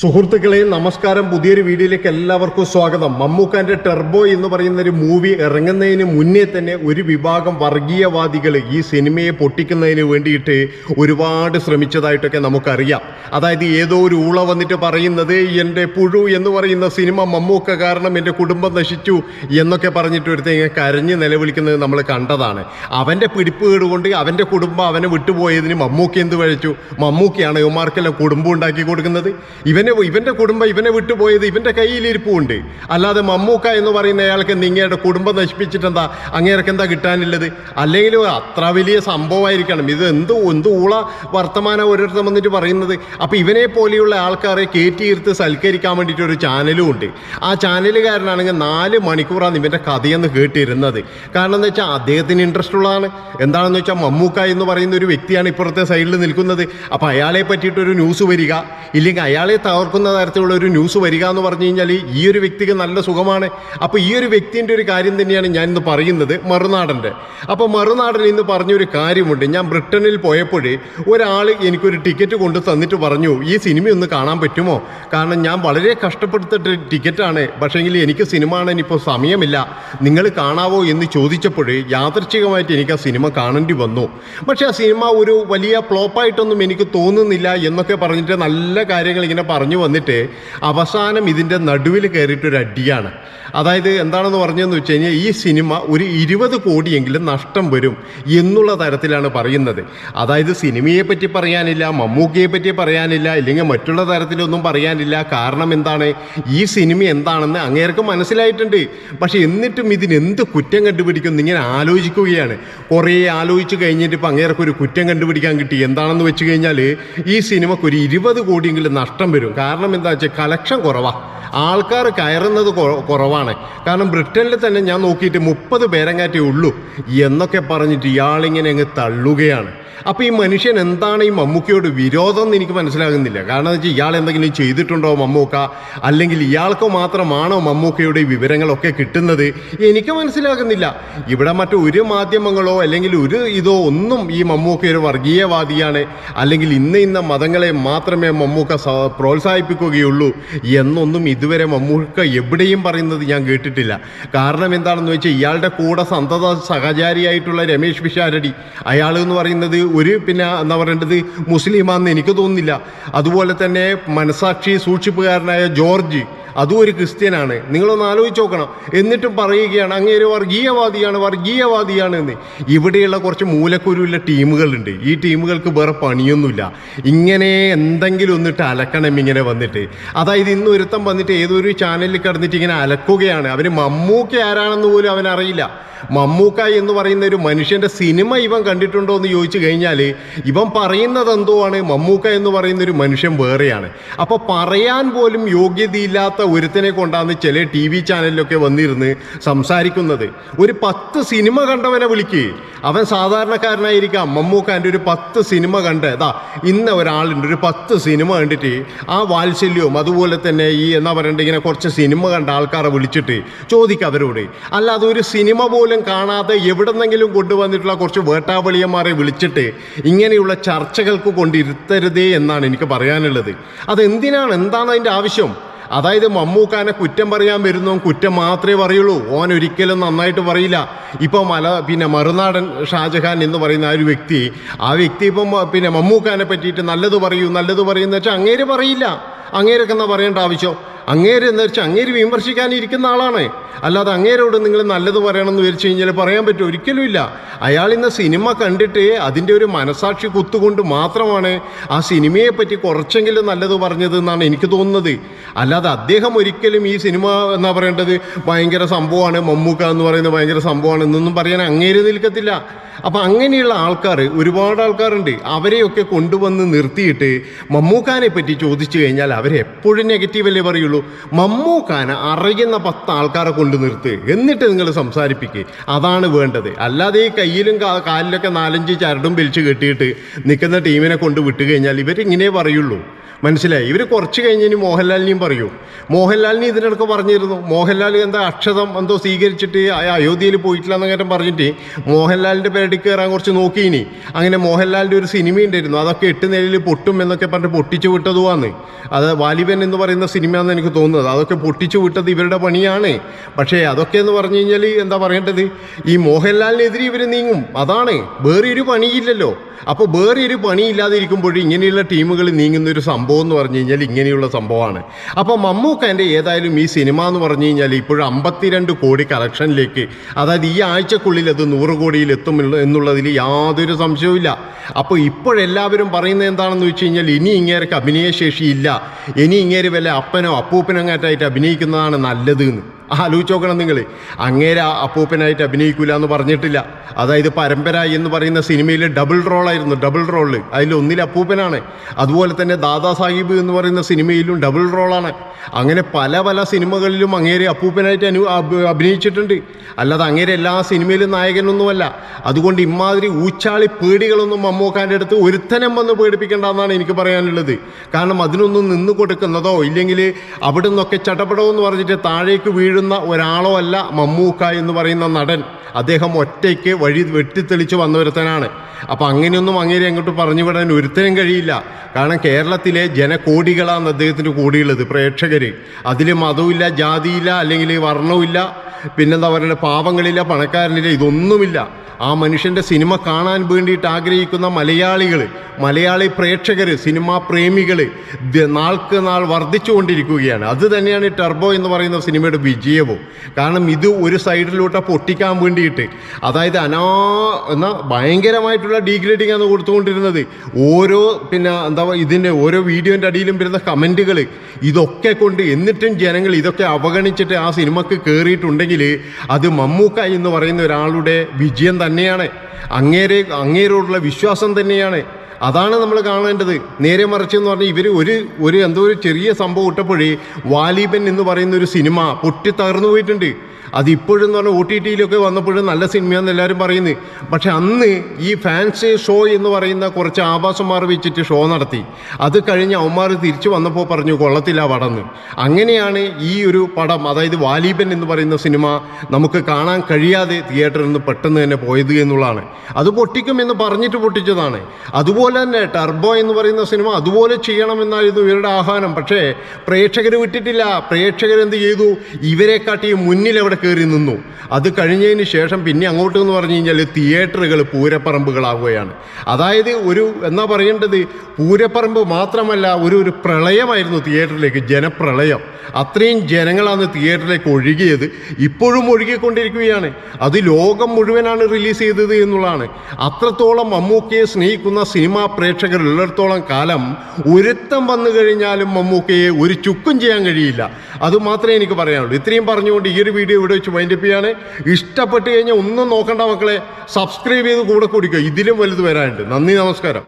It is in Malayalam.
സുഹൃത്തുക്കളെ നമസ്കാരം. പുതിയൊരു വീഡിയോയിലേക്ക് എല്ലാവർക്കും സ്വാഗതം. മമ്മൂക്കാന്റെ ടെർബോ എന്ന് പറയുന്ന ഒരു മൂവി ഇറങ്ങുന്നതിന് മുന്നേ തന്നെ ഒരു വിഭാഗം വർഗീയവാദികൾ ഈ സിനിമയെ പൊട്ടിക്കുന്നതിന് വേണ്ടിയിട്ട് ഒരുപാട് ശ്രമിച്ചതായിട്ടൊക്കെ നമുക്കറിയാം. അതായത് ഏതോ ഒരു ഊള വന്നിട്ട് പറയുന്നത് എന്റെ പുഴു എന്ന് പറയുന്ന സിനിമ മമ്മൂക്ക കാരണം എന്റെ കുടുംബം നശിച്ചു എന്നൊക്കെ പറഞ്ഞിട്ട് ഒരു ഇങ്ങനെ കരഞ്ഞ് നിലവിളിക്കുന്നത് നമ്മൾ കണ്ടതാണ്. അവന്റെ പിടിപ്പുകേട് കൊണ്ട് അവന്റെ കുടുംബം അവനെ വിട്ടുപോയതിന് മമ്മൂക്ക എന്ത് വഴിച്ചു? മമ്മൂക്കയാണ് ഇവന്മാർക്കെല്ലാം കുടുംബം ഉണ്ടാക്കി കൊടുക്കുന്നത്. ഇവനെ ഇവന്റെ കുടുംബം ഇവനെ വിട്ടുപോയത് ഇവന്റെ കയ്യിലിരിപ്പുണ്ട് അല്ലാതെ മമ്മൂക്ക എന്ന് പറയുന്ന അയാൾക്ക് നിങ്ങളുടെ കുടുംബം നശിപ്പിച്ചിട്ടെന്താ? അങ്ങേർക്ക് എന്താ കിട്ടാനുള്ളത്? അല്ലെങ്കിൽ അത്ര വലിയ സംഭവമായിരിക്കണം. ഇത് എന്ത് എന്ത് ഊള വർത്തമാനം ഓരോരുത്തർ വന്നിട്ട് പറയുന്നത്? അപ്പോൾ ഇവനെ പോലെയുള്ള ആൾക്കാരെ കയറ്റിയിരുത്ത് സൽക്കരിക്കാൻ വേണ്ടിയിട്ട് ഒരു ചാനലും ഉണ്ട്. ആ ചാനലുകാരനാണെങ്കിൽ നാല് മണിക്കൂറാണ് ഇവന്റെ കഥയെന്ന് കേട്ടിരുന്നത്. കാരണം എന്ന് വെച്ചാൽ അദ്ദേഹത്തിന് ഇൻട്രസ്റ്റ് ഉള്ളതാണ്. എന്താണെന്ന് വെച്ചാൽ മമ്മൂക്ക എന്ന് പറയുന്ന ഒരു വ്യക്തിയാണ് ഇപ്പുറത്തെ സൈഡിൽ നിൽക്കുന്നത്. അപ്പോൾ അയാളെ പറ്റിയിട്ടൊരു ന്യൂസ് വരിക. ഇല്ലെങ്കിൽ അയാളെ തകർക്കുന്ന തരത്തിലുള്ള ഒരു ന്യൂസ് വരിക എന്ന് പറഞ്ഞു കഴിഞ്ഞാൽ ഈ ഒരു വ്യക്തിക്ക് നല്ല സുഖമാണ്. അപ്പോൾ ഈ ഒരു വ്യക്തിന്റെ ഒരു കാര്യം തന്നെയാണ് ഞാൻ ഇന്ന് പറയുന്നത് മറുനാടന്റെ അപ്പോൾ മറുനാടൻ ഇന്ന് പറഞ്ഞൊരു കാര്യമുണ്ട്. ഞാൻ ബ്രിട്ടനിൽ പോയപ്പോൾ ഒരാൾ എനിക്കൊരു ടിക്കറ്റ് കൊണ്ട് തന്നിട്ട് പറഞ്ഞു ഈ സിനിമ ഒന്ന് കാണാൻ പറ്റുമോ? കാരണം ഞാൻ വളരെ കഷ്ടപ്പെടുത്തിട്ട് ടിക്കറ്റാണ് പക്ഷേങ്കിൽ എനിക്ക് സിനിമ കാണാൻ ഇപ്പോൾ സമയമില്ല. നിങ്ങൾ കാണാവോ? എന്ന് ചോദിച്ചപ്പോൾ യാദർച്ഛികമായിട്ട് എനിക്ക് ആ സിനിമ കാണേണ്ടി വന്നു. പക്ഷേ ആ സിനിമ ഒരു വലിയ ഫ്ലോപ്പായിട്ടൊന്നും എനിക്ക് തോന്നുന്നില്ല എന്നൊക്കെ പറഞ്ഞിട്ട് നല്ല കാര്യങ്ങൾ ഇങ്ങനെ പറഞ്ഞു വന്നിട്ട് അവസാനം ഇതിന്റെ നടുവിൽ കയറിയിട്ടൊരു അടിയാണ്. അതായത് എന്താണെന്ന് പറഞ്ഞതെന്ന് വെച്ച് കഴിഞ്ഞാൽ ഈ സിനിമ ഒരു ഇരുപത് കോടിയെങ്കിലും നഷ്ടം വരും എന്നുള്ള തരത്തിലാണ് പറയുന്നത്. അതായത് സിനിമയെ പറ്റി പറയാനില്ല മമ്മൂക്കയെ പറ്റി പറയാനില്ല ഇല്ലെങ്കിൽ മറ്റുള്ള തരത്തിലൊന്നും പറയാനില്ല. കാരണം എന്താണ്? ഈ സിനിമ എന്താണെന്ന് അങ്ങേർക്ക് മനസ്സിലായിട്ടുണ്ട്. പക്ഷേ എന്നിട്ടും ഇതിന് എന്ത് കുറ്റം കണ്ടുപിടിക്കും ഇങ്ങനെ ആലോചിക്കുകയാണ്. കുറേ ആലോചിച്ച് കഴിഞ്ഞിട്ട് ഇപ്പം അങ്ങേർക്ക് ഒരു കുറ്റം കണ്ടുപിടിക്കാൻ കിട്ടി. എന്താണെന്ന് വെച്ച് കഴിഞ്ഞാൽ ഈ സിനിമക്ക് ഒരു ഇരുപത് കോടിയെങ്കിലും നഷ്ടം വരും. കാരണം എന്താ വെച്ചാൽ കലക്ഷൻ കുറവാണ് ആൾക്കാർ കയറുന്നത് കുറവാണ്. കാരണം ബ്രിട്ടനിൽ തന്നെ ഞാൻ നോക്കിയിട്ട് മുപ്പത് പേരങ്ങാറ്റേ ഉള്ളൂ. എന്നൊക്കെ പറഞ്ഞിട്ട് ഇയാളിങ്ങനെ അങ്ങ് തള്ളുകയാണ്. അപ്പോൾ ഈ മനുഷ്യൻ എന്താണ് ഈ മമ്മൂക്കയോട് വിരോധം എന്ന് എനിക്ക് മനസ്സിലാകുന്നില്ല. കാരണം എന്താ വെച്ചാൽ ഇയാൾ എന്തെങ്കിലും ചെയ്തിട്ടുണ്ടോ മമ്മൂക്ക? അല്ലെങ്കിൽ ഇയാൾക്ക് മാത്രമാണോ മമ്മൂക്കയുടെ വിവരങ്ങളൊക്കെ കിട്ടുന്നത്? എനിക്ക് മനസ്സിലാകുന്നില്ല. ഇവിടെ മറ്റു ഒരു മാധ്യമങ്ങളോ അല്ലെങ്കിൽ ഒരു ഇതോ ഒന്നും ഈ മമ്മൂക്ക ഒരു വർഗീയവാദിയാണ്. അല്ലെങ്കിൽ ഇന്ന ഇന്ന മതങ്ങളെ മാത്രമേ മമ്മൂക്ക സ- പ്രോത്സാഹിപ്പിക്കുകയുള്ളൂ എന്നൊന്നും ഇതുവരെ മമ്മൂക്ക എവിടെയും പറയുന്നത് ഞാൻ കേട്ടിട്ടില്ല. കാരണം എന്താണെന്ന് വെച്ചാൽ ഇയാളുടെ കൂടെ സന്തത സഹചാരിയായിട്ടുള്ള രമേശ് പിഷാരടി അയാൾ എന്ന് പറയുന്നത് ഒരു പിന്നെ എന്താ പറയേണ്ടത് മുസ്ലിമാണെന്ന് എനിക്ക് തോന്നുന്നില്ല. അതുപോലെ തന്നെ മനസാക്ഷി സൂക്ഷിപ്പുകാരനായ ജോർജ് അതും ഒരു ക്രിസ്ത്യനാണ്. നിങ്ങളൊന്ന് ആലോചിച്ച് നോക്കണം. എന്നിട്ടും പറയുകയാണ് അങ്ങേര് വർഗീയവാദിയാണ് വർഗീയവാദിയാണ് എന്ന്. ഇവിടെയുള്ള കുറച്ച് മൂലക്കുരുള്ള ടീമുകളുണ്ട്. ഈ ടീമുകൾക്ക് വേറെ പണിയൊന്നുമില്ല. ഇങ്ങനെ എന്തെങ്കിലും ഒന്നിട്ട് അലക്കണം ഇങ്ങനെ വന്നിട്ട്. അതായത് ഇന്ന് ഒരുത്തം വന്നിട്ട് ഏതൊരു ചാനലിൽ കിടന്നിട്ട് ഇങ്ങനെ അലക്കുകയാണ്. അവന് മമ്മൂക്ക ആരാണെന്ന് പോലും അവനറിയില്ല മമ്മൂക്ക എന്ന് പറയുന്ന ഒരു മനുഷ്യന്റെ സിനിമ ഇവൻ കണ്ടിട്ടുണ്ടോ എന്ന് ചോദിച്ചു കഴിഞ്ഞാൽ ഇവൻ പറയുന്നത് എന്തോ ആണ്? മമ്മൂക്ക എന്ന് പറയുന്ന ഒരു മനുഷ്യൻ വേറെയാണ്. അപ്പോൾ പറയാൻ പോലും യോഗ്യതയില്ലാത്ത ഒരുത്തനെ കൊണ്ടാന്ന് ചില ടി വി ചാനലിലൊക്കെ വന്നിരുന്ന് സംസാരിക്കുന്നത്. ഒരു പത്ത് സിനിമ കണ്ടവനെ വിളിക്ക്. അവൻ സാധാരണക്കാരനായിരിക്കാം. മമ്മൂക്കാന്റെ ഒരു പത്ത് സിനിമ കണ്ട്. ഇതാ ഇന്ന ഒരാളുണ്ട്. ഒരു പത്ത് സിനിമ കണ്ടിട്ട് ആ വാത്സല്യവും അതുപോലെ തന്നെ ഈ എന്നാ പറയണ്ട ഇങ്ങനെ കുറച്ച് സിനിമ കണ്ട ആൾക്കാരെ വിളിച്ചിട്ട് ചോദിക്കുക അവരോട്. അല്ലാതെ ഒരു സിനിമ പോലും കാണാതെ എവിടെന്നെങ്കിലും കൊണ്ടുവന്നിട്ടുള്ള കുറച്ച് വേട്ടാവളിയന്മാരെ വിളിച്ചിട്ട് ഇങ്ങനെയുള്ള ചർച്ചകൾക്ക് കൊണ്ടിരുത്തരുതേ എന്നാണ് എനിക്ക് പറയാനുള്ളത്. അതെന്തിനാണ്? എന്താണ് അതിന്റെ ആവശ്യം? അതായത് മമ്മൂക്കാനെ കുറ്റം പറയാൻ വരുന്നു കുറ്റം മാത്രമേ പറയുള്ളൂ. ഓൻ ഒരിക്കലും നന്നായിട്ട് പറയില്ല. ഇപ്പോൾ മല പിന്നെ മറുനാടൻ ഷാജഹാൻ എന്ന് പറയുന്ന ആ ഒരു വ്യക്തി ആ വ്യക്തി ഇപ്പം പിന്നെ മമ്മൂക്കാനെ പറ്റിയിട്ട് നല്ലത് പറയൂ നല്ലത് പറയുന്ന വെച്ചാൽ അങ്ങേര് പറയില്ല. അങ്ങേരൊക്കെ എന്നാ പറയേണ്ട ആവശ്യം? അങ്ങേര് എന്ന് വെച്ചാൽ അങ്ങേര് വിമർശിക്കാനിരിക്കുന്ന ആളാണ്. അല്ലാതെ അങ്ങേരോട് നിങ്ങൾ നല്ലത് പറയണമെന്ന് വിചാരിച്ചു കഴിഞ്ഞാൽ പറയാൻ പറ്റും. ഒരിക്കലും ഇല്ല. അയാൾ ഇന്ന് സിനിമ കണ്ടിട്ട് അതിന്റെ ഒരു മനസാക്ഷി കുത്തുകൊണ്ട് മാത്രമാണ് ആ സിനിമയെ പറ്റി കുറച്ചെങ്കിലും നല്ലത് പറഞ്ഞത് എന്നാണ് എനിക്ക് തോന്നുന്നത്. അല്ലാതെ അദ്ദേഹം ഒരിക്കലും ഈ സിനിമ എന്നാ പറയേണ്ടത്? ഭയങ്കര സംഭവമാണ്. മമ്മൂക്ക എന്ന് പറയുന്നത് ഭയങ്കര സംഭവമാണ് എന്നൊന്നും പറയാൻ അങ്ങേര് നിൽക്കത്തില്ല. അപ്പം അങ്ങനെയുള്ള ആൾക്കാർ ഒരുപാട് ആൾക്കാരുണ്ട്. അവരെയൊക്കെ കൊണ്ടുവന്ന് നിർത്തിയിട്ട് മമ്മൂക്കാനെ പറ്റി ചോദിച്ചു കഴിഞ്ഞാൽ അവരെപ്പോഴും നെഗറ്റീവല്ലേ പറയുള്ളൂ? മമ്മൂക്കാനെ അറിയുന്ന പത്ത് ആൾക്കാരെ കൊണ്ട് നിർത്ത്. എന്നിട്ട് നിങ്ങൾ സംസാരിപ്പിക്കുക അതാണ് വേണ്ടത്. അല്ലാതെ ഈ കയ്യിലും കാലിലൊക്കെ നാലഞ്ച് ചരടും വലിച്ചു കെട്ടിയിട്ട് നിൽക്കുന്ന ടീമിനെ കൊണ്ട് വിട്ടുകഴിഞ്ഞാൽ ഇവരിങ്ങനെ പറയുള്ളൂ. മനസ്സിലായി. ഇവർ കുറച്ച് കഴിഞ്ഞ് ഇനി മോഹൻലാലിനെയും പറയൂ. മോഹൻലാലിനെ ഇതിനിടക്ക് പറഞ്ഞിരുന്നു. മോഹൻലാൽ എന്താ അക്ഷതം എന്തോ സ്വീകരിച്ചിട്ട് അയ- അയോധ്യയിൽ പോയിട്ടില്ല എന്ന കാര്യം പറഞ്ഞിട്ട് മോഹൻലാലിന്റെ പേരടി കയറാൻ കുറച്ച് നോക്കി ഇനി. അങ്ങനെ മോഹൻലാലിന്റെ ഒരു സിനിമ ഉണ്ടായിരുന്നു. അതൊക്കെ എട്ട് നിലയിൽ പൊട്ടും എന്നൊക്കെ പറഞ്ഞ് പൊട്ടിച്ചു വിട്ടതുമാണ്. അത് വാലിബൻ എന്ന് പറയുന്ന സിനിമയാണെന്ന് എനിക്ക് തോന്നുന്നത്. അതൊക്കെ പൊട്ടിച്ചു വിട്ടത് ഇവരുടെ പണിയാണ്. പക്ഷേ അതൊക്കെ എന്ന് പറഞ്ഞു കഴിഞ്ഞാൽ എന്താ പറയേണ്ടത്? ഈ മോഹൻലാലിനെതിരെ ഇവർ നീങ്ങും. അതാണ്. വേറെ ഒരു പണിയില്ലല്ലോ. അപ്പോൾ വേറെ ഒരു പണിയില്ലാതെ ഇരിക്കുമ്പോൾ ഇങ്ങനെയുള്ള ടീമുകൾ നീങ്ങുന്ന ഒരു സംഭവം എന്ന് പറഞ്ഞു കഴിഞ്ഞാൽ ഇങ്ങനെയുള്ള സംഭവമാണ്. അപ്പോൾ മമ്മൂക്കന്റെ ഏതായാലും ഈ സിനിമ എന്ന് പറഞ്ഞു കഴിഞ്ഞാൽ ഇപ്പോഴും അമ്പത്തിരണ്ട് കോടി കളക്ഷനിലേക്ക് അതായത് ഈ ആഴ്ചക്കുള്ളിൽ അത് നൂറ് കോടിയിൽ എത്തും എന്നുള്ളതിൽ യാതൊരു സംശയവുമില്ല. അപ്പോൾ ഇപ്പോഴെല്ലാവരും പറയുന്നത് എന്താണെന്ന് വെച്ച് കഴിഞ്ഞാൽ ഇനി ഇങ്ങേർക്ക് അഭിനയശേഷി ഇല്ല ഇനി ഇങ്ങേര് വല്ല അപ്പനോ അപ്പൂപ്പനോ അങ്ങാറ്റായിട്ട് അഭിനയിക്കുന്നതാണ് നല്ലത് എന്ന്. ആലോചിച്ച് നോക്കണം നിങ്ങൾ അങ്ങേര അപ്പൂപ്പനായിട്ട് അഭിനയിക്കില്ല എന്ന് പറഞ്ഞിട്ടില്ല. അതായത് പരമ്പര എന്ന് പറയുന്ന സിനിമയിൽ ഡബിൾ റോളായിരുന്നു ഡബിൾ റോൾ അതിൽ ഒന്നിൽ അപ്പൂപ്പനാണ്. അതുപോലെ തന്നെ ദാദാ സാഹിബ് എന്ന് പറയുന്ന സിനിമയിലും ഡബിൾ റോളാണ് അങ്ങനെ പല പല സിനിമകളിലും അങ്ങേരെ അപ്പൂപ്പനായിട്ട് അനു അഭിനയിച്ചിട്ടുണ്ട്. അല്ലാതെ അങ്ങേരെ എല്ലാ സിനിമയിലും നായകനൊന്നുമല്ല. അതുകൊണ്ട് ഇമാതിരി ഊച്ചാളി പേടികളൊന്നും മമ്മൂക്കാന്റെ അടുത്ത് ഒരുത്തനം വന്ന് പേടിപ്പിക്കേണ്ടെന്നാണ് എനിക്ക് പറയാനുള്ളത്. കാരണം അതിനൊന്നും നിന്ന് കൊടുക്കുന്നതോ ഇല്ലെങ്കിൽ അവിടെ നിന്നൊക്കെ ചടപടോ എന്ന് പറഞ്ഞിട്ട് താഴേക്ക് വീഴുന്ന ഒരാളോ അല്ല മമ്മൂക്ക എന്ന് പറയുന്ന നടൻ. അദ്ദേഹം ഒറ്റയ്ക്ക് വഴി വെട്ടിത്തെളിച്ച് വന്നൊരുത്തനാണ് അപ്പം അങ്ങനെയൊന്നും അങ്ങേരെ അങ്ങോട്ട് പറഞ്ഞു വിടാൻ ഒരുത്തനും കഴിയില്ല. കാരണം കേരളത്തിലെ ജനകോടികളാണ് അദ്ദേഹത്തിന്റെ കൂടിയുള്ളത് പ്രേക്ഷകർ അതിൽ മതവുമില്ല ജാതിയില്ല അല്ലെങ്കിൽ വർണവുമില്ല പിന്നെന്താ പറയുക പാവങ്ങളില്ല പണക്കാരനില്ല ഇതൊന്നുമില്ല. ആ മനുഷ്യന്റെ സിനിമ കാണാൻ വേണ്ടിയിട്ട് ആഗ്രഹിക്കുന്ന മലയാളികൾ മലയാളി പ്രേക്ഷകർ സിനിമാ പ്രേമികൾ നാൾക്ക് നാൾ വർദ്ധിച്ചുകൊണ്ടിരിക്കുകയാണ്. അത് തന്നെയാണ് ടെർബോ എന്ന് പറയുന്ന സിനിമയുടെ വിജയവും. കാരണം ഇത് ഒരു സൈഡിലോട്ട് പൊട്ടിക്കാൻ വേണ്ടിയിട്ട് അതായത് അനാ എന്നാൽ ഭയങ്കരമായിട്ടുള്ള ഡീഗ്രേഡിംഗ് ആണ് കൊടുത്തുകൊണ്ടിരുന്നത്. ഓരോ പിന്നെ എന്താ ഇതിന്റെ ഓരോ വീഡിയോന്റെ അടിയിലും വരുന്ന കമന്റുകൾ ഇതൊക്കെ കൊണ്ട് എന്നിട്ടും ജനങ്ങൾ ഇതൊക്കെ അവഗണിച്ചിട്ട് ആ സിനിമക്ക് കയറിയിട്ടുണ്ടെങ്കിൽ അത് മമ്മൂക്ക എന്ന് പറയുന്ന ഒരാളുടെ വിജയം തന്നെയാണ്. അങ്ങേരെ അങ്ങേരോടുള്ള വിശ്വാസം തന്നെയാണ്. അതാണ് നമ്മൾ കാണേണ്ടത്. നേരെ മറിച്ച് എന്ന് പറഞ്ഞാൽ ഇവർ ഒരു ഒരു എന്തോ ഒരു ചെറിയ സംഭവം ഇട്ടപ്പോഴേ വാലിബൻ എന്ന് പറയുന്ന ഒരു സിനിമ പൊട്ടി തകർന്നു പോയിട്ടുണ്ട്. അത് ഇപ്പോഴും എന്ന് പറഞ്ഞാൽ ഒ ടി ടിയിലൊക്കെ വന്നപ്പോഴും നല്ല സിനിമയാണെന്ന് എല്ലാവരും പറയുന്നത് പക്ഷെ അന്ന് ഈ ഫാൻസ് ഷോ എന്ന് പറയുന്ന കുറച്ച് ആഭാസന്മാർ വെച്ചിട്ട് ഷോ നടത്തി. അത് കഴിഞ്ഞ് അവന്മാർ തിരിച്ചു വന്നപ്പോൾ പറഞ്ഞു കൊള്ളത്തില്ല പടന്ന്. അങ്ങനെയാണ് ഈ ഒരു പടം അതായത് വാലിബൻ എന്ന് പറയുന്ന സിനിമ നമുക്ക് കാണാൻ കഴിയാതെ തിയേറ്ററിൽ നിന്ന് പെട്ടെന്ന് തന്നെ പോയത് എന്നുള്ളതാണ്. അത് പൊട്ടിക്കും എന്ന് പറഞ്ഞിട്ട് പൊട്ടിച്ചതാണ്. അതുപോലെ തന്നെ ടർബോ എന്ന് പറയുന്ന സിനിമ അതുപോലെ ചെയ്യണമെന്നായിരുന്നു ഇവരുടെ ആഹ്വാനം. പക്ഷേ പ്രേക്ഷകർ വിട്ടിട്ടില്ല. പ്രേക്ഷകർ എന്ത് ചെയ്തു? ഇവരെക്കാട്ടി മുന്നിൽ അവിടെ കയറി നിന്നു. അത് കഴിഞ്ഞതിന് ശേഷം പിന്നെ അങ്ങോട്ട് എന്ന് പറഞ്ഞു കഴിഞ്ഞാൽ തിയേറ്ററുകൾ പൂരപ്പറമ്പുകളാവുകയാണ്. അതായത് ഒരു എന്നാ പറയേണ്ടത്? പൂരപ്പറമ്പ് മാത്രമല്ല ഒരു ഒരു പ്രളയമായിരുന്നു തിയേറ്ററിലേക്ക് ജനപ്രളയം. അത്രയും ജനങ്ങളാണ് തിയേറ്ററിലേക്ക് ഒഴുകിയത്. ഇപ്പോഴും ഒഴുകിക്കൊണ്ടിരിക്കുകയാണ്. അത് ലോകം മുഴുവനാണ് റിലീസ് ചെയ്തത് എന്നുള്ളതാണ്. അത്രത്തോളം മമ്മൂക്കയെ സ്നേഹിക്കുന്ന സിനിമാ പ്രേക്ഷകർ ഉള്ളിടത്തോളം കാലം ഒരുത്തം വന്നു കഴിഞ്ഞാലും മമ്മൂക്കയെ ഒരു ചുക്കും ചെയ്യാൻ കഴിയില്ല. അത് മാത്രമേ എനിക്ക് പറയാനുള്ളൂ. ഇത്രയും പറഞ്ഞുകൊണ്ട് ഈ ഒരു വീഡിയോ ഇവിടെ വെച്ച് വൈൻഡപ്പ് ചെയ്യാണ്. ഇഷ്ടപ്പെട്ട് കഴിഞ്ഞാൽ ഒന്നും നോക്കണ്ട മക്കളെ. സബ്സ്ക്രൈബ് ചെയ്ത് കൂടെ കൂടിക്കുക ഇതിലും വലുത് വരാനുണ്ട്. നന്ദി നമസ്കാരം.